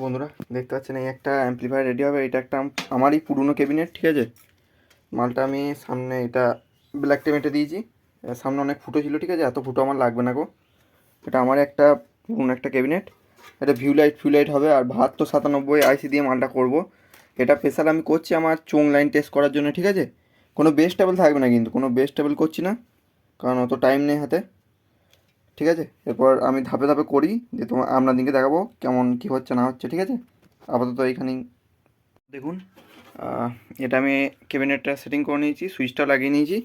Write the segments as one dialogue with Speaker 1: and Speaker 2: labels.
Speaker 1: বন্ধুরা, দেখতে পাচ্ছেন এই একটা অ্যাম্পলিফায়ার রেডি হবে। এটা একটা আমারই পুরনো ক্যাবিনেট ঠিক আছে? মালটা আমি সামনে এটা ব্ল্যাক টেমেটে দিয়েছি। সামনে অনেক ফুটো ছিল, ঠিক আছে? এত ফুটো আমার লাগবে না গো। এটা আমার একটা পুরনো একটা ক্যাবিনেট এটা ভিউ লাইট ফিউ লাইট হবে আর বাহাত্তর সাতানব্বই আইসি দিয়ে মালটা করব। এটা স্পেশাল আমি করছি আমার চোং লাইন টেস্ট করার জন্য, ঠিক আছে? কোনো বেস্ট টেবিল থাকবে না কিন্তু, কোনো বেস্ট টেবিল করছি না। কারণ অত টাইম নেই হাতে। ঠিক আছে? এরপর আমি ধাপে ধাপে করি যে তোমার আপনাদেরকে দেখাবো কেমন কী হচ্ছে না হচ্ছে, ঠিক আছে? আপাতত এইখানেই দেখুন। এটা আমি ক্যাবিনেটটা সেটিং করে নিয়েছি, সুইচটা লাগিয়ে নিয়েছি।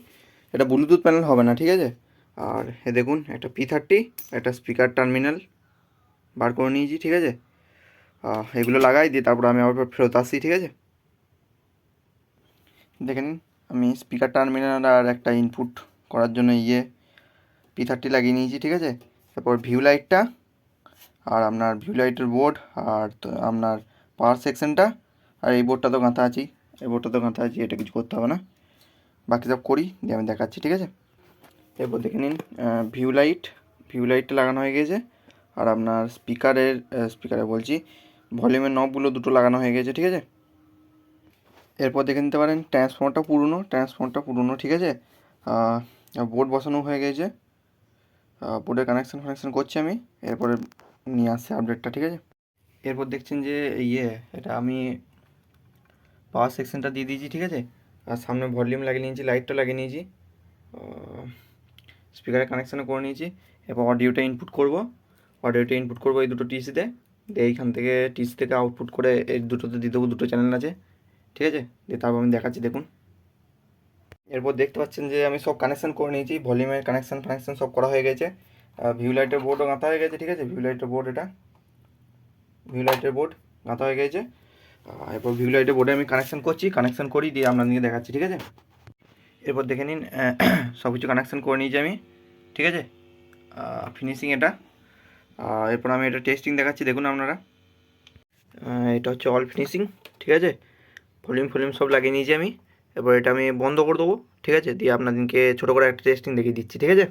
Speaker 1: এটা ব্লুটুথ প্যানেল হবে না, ঠিক আছে? আর এ দেখুন, একটা পি থার্টি একটা স্পিকার টার্মিনাল বার করে নিয়েছি, ঠিক আছে? এগুলো লাগাই দিয়ে তারপর আমি আবার ফেরত আসছি ঠিক আছে? দেখে নিন, আমি স্পিকার টার্মিনাল আর একটা ইনপুট করার জন্য ইয়ে পি থার্টি লাগিয়ে নিয়েছি, ঠিক আছে? তারপর ভিউ লাইটটা আর আপনার ভিউ লাইটের বোর্ড আর তো আপনার পাওয়ার সেকশনটা আর এই বোর্ডটা তো গাঁথা আছেই। এই বোর্ডটা তো গাঁথা আছে এটা কিছু করতে হবে না। বাকি সব করি, দিয়ে আমি দেখাচ্ছি, ঠিক আছে? এরপর দেখে নিন ভিউ লাইট ভিউ লাইটটা লাগানো হয়ে গেছে, আর আপনার স্পিকারের স্পিকারে বলছি ভলিউমের নবগুলো দুটো লাগানো হয়ে গেছে, ঠিক আছে? এরপর দেখে নিতে পারেন ট্রান্সফর্মারটা পুরনো ট্রান্সফর্মারটা পুরনো, ঠিক আছে? বোর্ড বসানো হয়ে গেছে। বোর্ডের কানেকশান ফানেকশান করছি আমি, এরপরে নিয়ে আসছে আপডেটটা ঠিক আছে? এরপর দেখছেন যে ইয়ে এটা আমি পাওয়ার সেকশনটা দিয়ে দিয়েছি, ঠিক আছে? আর সামনে ভলিউম লাগিয়ে নিয়েছি লাইটটা লাগিয়ে নিয়েছি স্পিকারের কানেকশানও করে নিয়েছি, এরপর অডিওটা ইনপুট করব। অডিওটা ইনপুট করব এই দুটো টিসিতে দিয়ে এইখান থেকে টিসি থেকে আউটপুট করে এই দুটোতে দিয়ে দেবো, দুটো চ্যানেল আছে, ঠিক আছে? দিয়ে তারপর আমি দেখাচ্ছি, দেখুন। এরপর দেখতে পাচ্ছেন যে আমি সব কানেকশান করে নিয়েছি ভলিউমের কানেকশান ফানেকশান সব করা হয়ে গেছে। ভিউ লাইটের বোর্ডও গাঁথা হয়ে গেছে, ঠিক আছে? ভিউ লাইটের বোর্ড এটা। ভিউ লাইটের বোর্ড গাঁথা হয়ে গেছে। এরপর ভিউ লাইটের বোর্ডে আমি কানেকশান করছি কানেকশান করি, দিয়ে আপনাদেরকে দেখাচ্ছি, ঠিক আছে? এরপর দেখে নিন সব কিছু কানেকশান করে নিয়েছি আমি, ঠিক আছে? ফিনিশিং এটা। এরপর আমি এটা টেস্টিং দেখাচ্ছি, দেখুন আপনারা। এটা হচ্ছে অল ফিনিশিং ঠিক আছে? ভলিউম ফলিউম সব লাগিয়ে নিয়েছি আমি। এবার এটা আমি বন্ধ করে দেবো, ঠিক আছে? দিয়ে আপনাদেরকে ছোটো করে একটা টেস্টিং দেখিয়ে দিচ্ছি, ঠিক আছে?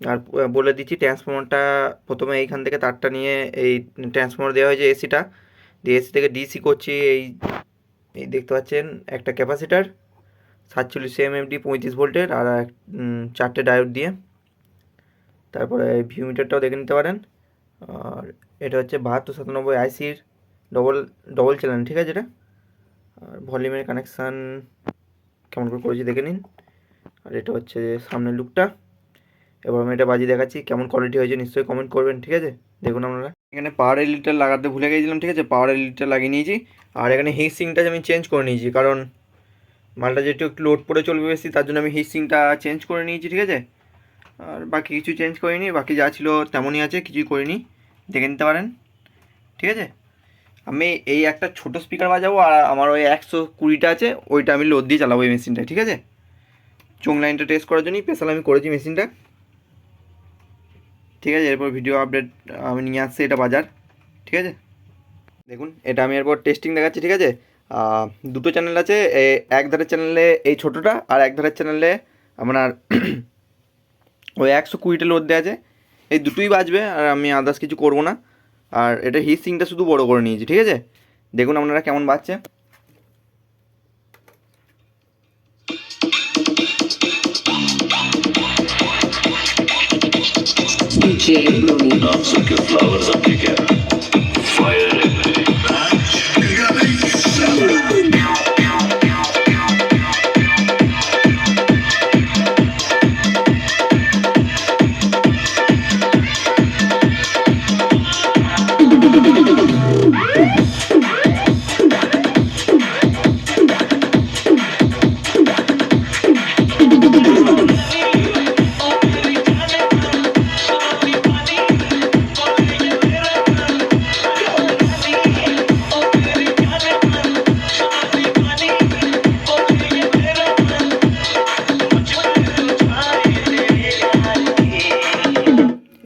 Speaker 1: আর বলে দিচ্ছি ট্রান্সফর্মারটা প্রথমে এইখান থেকে তারটা নিয়ে এই ট্রান্সফর্মার দেওয়া হয়েছে এসিটা দিয়ে এসি থেকে ডিসি করছি এই এই দেখতে পাচ্ছেন একটা ক্যাপাসিটার সাতচল্লিশ এমএমডি পঁয়ত্রিশ ভোল্টের আর এক- চারটে ডায়োড দিয়ে। তারপরে ভিউ মিটারটাও দেখে নিতে পারেন। আর এটা হচ্ছে বাহাত্তর সাতানব্বই আইসির ডবল ডবল চ্যানেল ঠিক আছে এটা? আর ভলিউমের কানেকশান কেমন করে করেছি দেখে নিন। আর এটা হচ্ছে সামনের লুকটা এবার আমি এটা বাজিয়ে দেখাচ্ছি, কেমন কোয়ালিটি হয়েছে নিশ্চয়ই কমেন্ট করবেন, ঠিক আছে? দেখুন আপনারা। এখানে পাওয়ার এলিটা লাগাতে ভুলে গেছিলাম, ঠিক আছে? পাওয়ার এলিটা লাগিয়ে নিয়েছি। আর এখানে হিট সিংটা আমি চেঞ্জ করে নিয়েছি, কারণ মালটা যেহেতু একটু লোড পরে চলবে বেশি, তার জন্য আমি হিট সিংটা চেঞ্জ করে নিয়েছি, ঠিক আছে? আর বাকি কিছু চেঞ্জ করিনি, বাকি যা ছিল তেমনই আছে, কিছুই করিনি। দেখে নিতে পারেন, ঠিক আছে? আমি এই একটা ছোট স্পিকার বাজাবো আর আমার ওই একশো কুড়িটা আছে, ওইটা আমি লোড দিয়ে চালাবো এই মেশিনটা ঠিক আছে? চোং লাইনটা টেস্ট করার জন্যই স্পেশাল আমি করেছি মেশিনটা। ঠিক আছে, এরপর ভিডিও আপডেট আমি নিয়ে আসছি এটা বাজার, ঠিক আছে? দেখুন, এটা আমি এরপর টেস্টিং দেখাচ্ছি, ঠিক আছে? দুটো চ্যানেল আছে এক ধারের চ্যানেলে এই ছোটোটা আর এক ধারের চ্যানেলে আপনার ওই একশো কুড়িটা লোড দেওয়া আছে। এই দুটোই বাজবে আর আমি আদার্স কিছু করব না। আর এটা হিট সিংটা শুধু বড় করে নিয়েছি ঠিক আছে দেখুন আপনারা কেমন বাজছে
Speaker 2: DJ Looney.
Speaker 3: so good flowers antica. Fire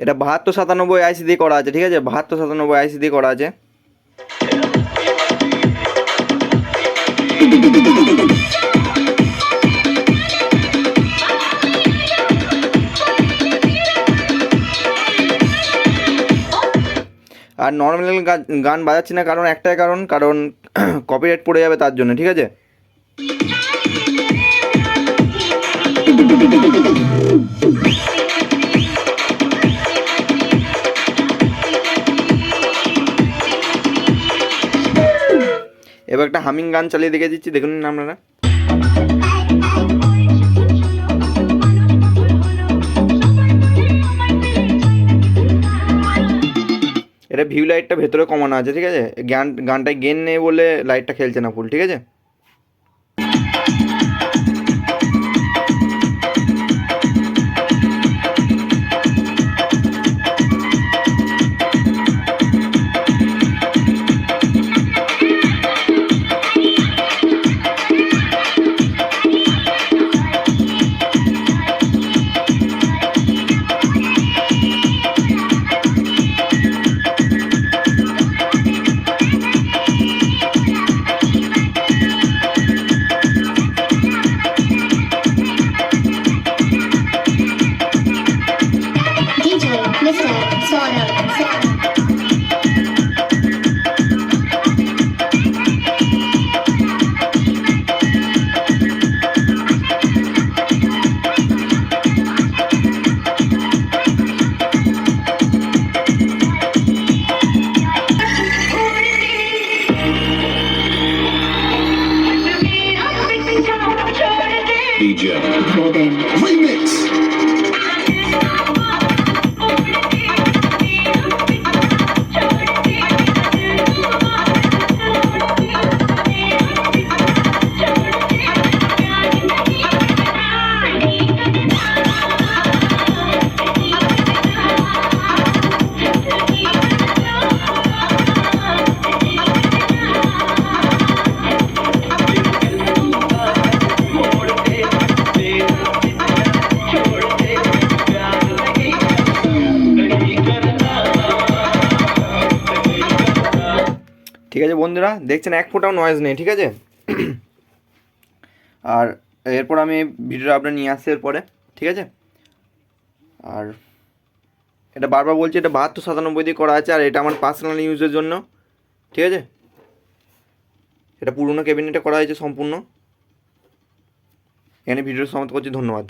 Speaker 1: এটা বাহাত্তর সাতানব্বই আইসি দিয়ে করা আছে, ঠিক আছে? বাহাত্তর সাতানব্বই আইসি দিয়ে করা আছে। আর নর্মাল গান বাজাচ্ছি না কারণ একটাই কারণ কারণ কপিরাইট পড়ে যাবে তার জন্য, ঠিক আছে? এবার একটা হামিং গান চালিয়ে দেখে দিচ্ছি, দেখুন না আপনারা। এটা ভিউ লাইটটা ভেতরে কমানো আছে, ঠিক আছে? গান, গানটায় গেন নেই বলে লাইটটা খেলছে না ফুল ঠিক আছে?
Speaker 3: Yeah.
Speaker 1: ঠিক আছে বন্ধুরা, দেখছেন এক ফোটাও নয়েজ নেই, ঠিক আছে? আর এরপর আমি ভিডিওটা আপনার নিয়ে আসছি এরপরে, ঠিক আছে? আর এটা বারবার বলছি, এটা বাহাত্তর সাতানব্বই দিয়ে করা আছে, আর এটা আমার পার্সোনাল ইউজের জন্য, ঠিক আছে? এটা পুরনো ক্যাবিনেটে করা হয়েছে সম্পূর্ণ। এখানে ভিডিও সমাপ্ত করছি, ধন্যবাদ।